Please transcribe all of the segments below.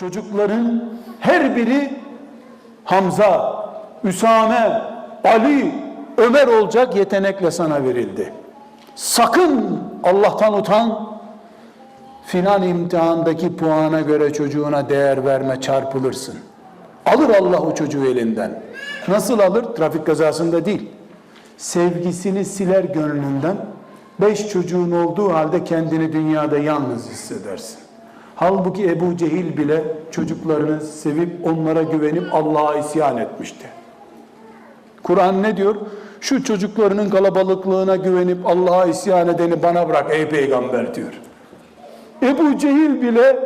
Çocukların her biri Hamza, Üsame, Ali, Ömer olacak yetenekle sana verildi. Sakın Allah'tan utan. Filan imtihandaki puana göre çocuğuna değer verme çarpılırsın. Alır Allah o çocuğu elinden. Nasıl alır? Trafik kazasında değil. Sevgisini siler gönlünden. Beş çocuğun olduğu halde kendini dünyada yalnız hissedersin. Halbuki Ebu Cehil bile çocuklarını sevip onlara güvenip Allah'a isyan etmişti. Kur'an ne diyor? Şu çocuklarının kalabalıklığına güvenip Allah'a isyan edeni bana bırak ey peygamber diyor. Ebu Cehil bile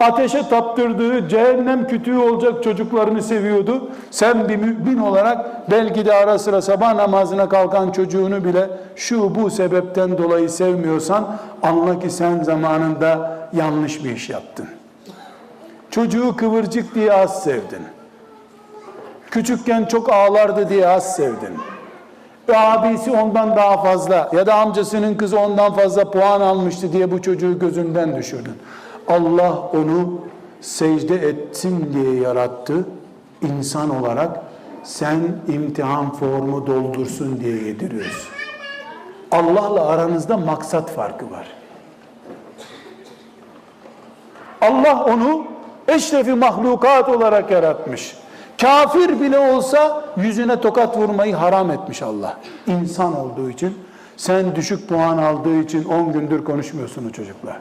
ateşe taptırdığı cehennem kütüğü olacak çocuklarını seviyordu. Sen bir mümin olarak belki de ara sıra sabah namazına kalkan çocuğunu bile şu bu sebepten dolayı sevmiyorsan anla ki sen zamanında yanlış bir iş yaptın. Çocuğu kıvırcık diye az sevdin. Küçükken çok ağlardı diye az sevdin. E abisi ondan daha fazla ya da amcasının kızı ondan fazla puan almıştı diye bu çocuğu gözünden düşürdün. Allah onu secde etsin diye yarattı. İnsan olarak sen imtihan formu doldursun diye yediriyorsun. Allah'la aranızda maksat farkı var. Allah onu eşrefi mahlukat olarak yaratmış. Kafir bile olsa yüzüne tokat vurmayı haram etmiş Allah. İnsan olduğu için sen düşük puan aldığı için 10 gündür konuşmuyorsun o çocukla.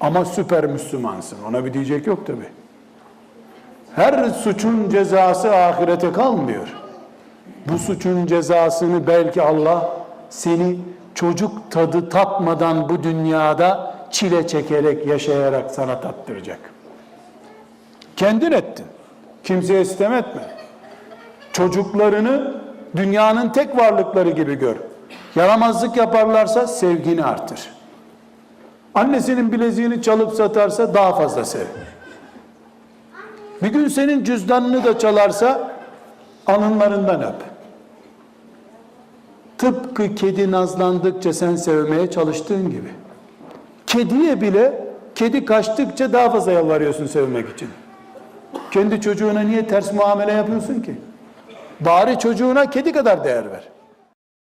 Ama süper Müslümansın. Ona bir diyecek yok tabi. Her suçun cezası ahirete kalmıyor. Bu suçun cezasını belki Allah seni çocuk tadı tatmadan bu dünyada çile çekerek, yaşayarak sana tattıracak. Kendin ettin. Kimseye sitem etme. Çocuklarını dünyanın tek varlıkları gibi gör. Yaramazlık yaparlarsa sevgini artır. Annesinin bileziğini çalıp satarsa daha fazla sev. Bir gün senin cüzdanını da çalarsa alınlarından öp. Tıpkı kedi nazlandıkça sen sevmeye çalıştığın gibi. Kediye bile kedi kaçtıkça daha fazla yalvarıyorsun sevmek için. Kendi çocuğuna niye ters muamele yapıyorsun ki? Bari çocuğuna kedi kadar değer ver.